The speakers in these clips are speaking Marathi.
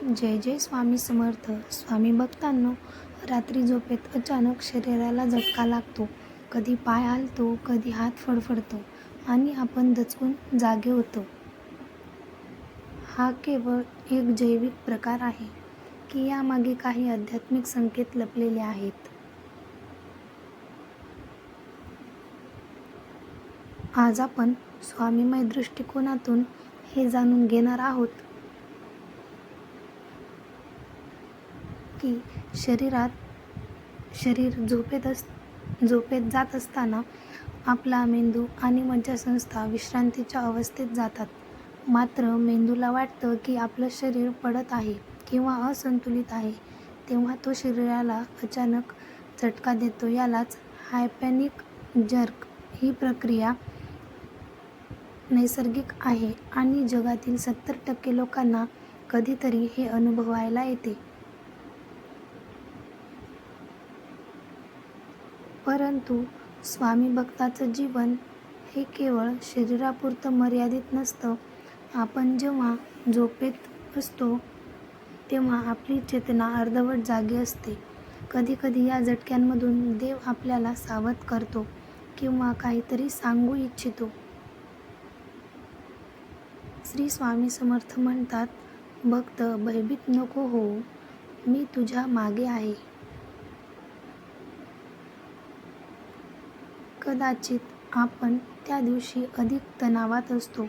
जय जय स्वामी समर्थ. स्वामी भक्तांनो रात्री झोपेत अचानक शरीराला झटका लागतो. कधी पाय हालतो कधी हात फडफडतो आणि आपण दचकून जागे होतो. हा केवळ एक जैविक प्रकार आहे की यामागे काही आध्यात्मिक संकेत लपलेले आहेत. आज आपण स्वामीमय दृष्टिकोनातून हे जाणून घेणार आहोत. की शरीरात शरीर झोपेत अस झोपेत जात असताना आपला मेंदू आणि मज्जासंस्था विश्रांतीच्या अवस्थेत जातात. मात्र मेंदूला वाटतं की आपलं शरीर पडत आहे किंवा असंतुलित आहे तेव्हा तो शरीराला अचानक झटका देतो. यालाच हायपॅनिक जर्क ही प्रक्रिया नैसर्गिक आहे आणि जगातील सत्तर टक्के लोकांना कधीतरी हे अनुभवायला येते. परंतु स्वामी भक्ताचं जीवन हे केवळ शरीरापुरतं मर्यादित नसतं. आपण जेव्हा झोपेत असतो तेव्हा आपली चेतना अर्धवट जागी असते. कधीकधी या झटक्यांमधून देव आपल्याला सावध करतो किंवा काहीतरी सांगू इच्छितो. श्री स्वामी समर्थ म्हणतात भक्त भयभीत नको हो मी तुझ्या मागे आहे. कदाचित आपण त्या दिवशी अधिक तणावात असतो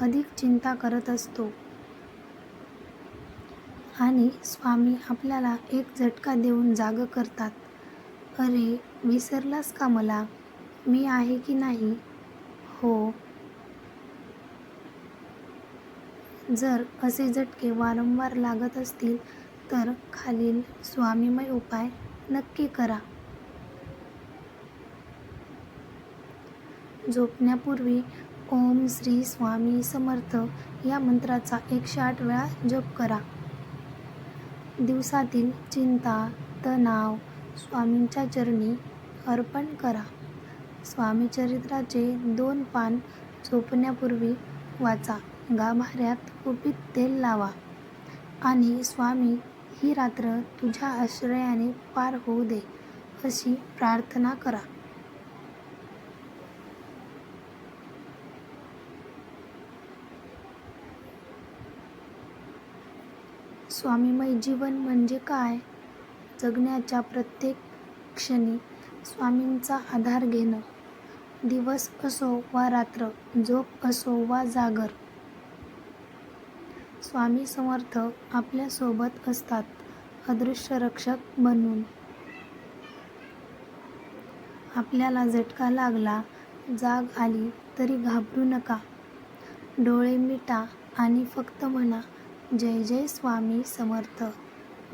अधिक चिंता करत असतो. आणि स्वामी आपल्याला एक झटका देऊन जाग करतात. अरे विसरलास का मला? मी आहे की नाही? हो. जर असे झटके वारंवार लागत असतील तर खालील स्वामीमय उपाय नक्की करा. झोपण्यापूर्वी ओम श्री स्वामी समर्थ या मंत्राचा एकशे आठ वेळा जप करा. दिवसातील चिंता तणाव स्वामींच्या चरणी अर्पण करा. स्वामी चरित्राचे दोन पान झोपण्यापूर्वी वाचा. गाभाऱ्यात कुपीत तेल लावा. आणि स्वामी ही रात्र तुझ्या आश्रयाने पार होऊ दे अशी प्रार्थना करा. स्वामीमय जीवन म्हणजे काय? जगण्याच्या प्रत्येक क्षणी स्वामींचा आधार घेणं. दिवस असो वा रात्र झोप असो वा जागर. स्वामी समर्थ आपल्यासोबत असतात अदृश्य रक्षक बनून. आपल्याला झटका लागला जाग आली तरी घाबरू नका. डोळे मिटा आणि फक्त म्हणा जय जय स्वामी समर्थ.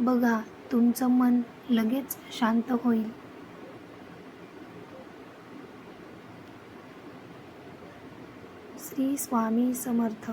बघा तुमचं मन लगेच शांत होईल. श्री स्वामी समर्थ.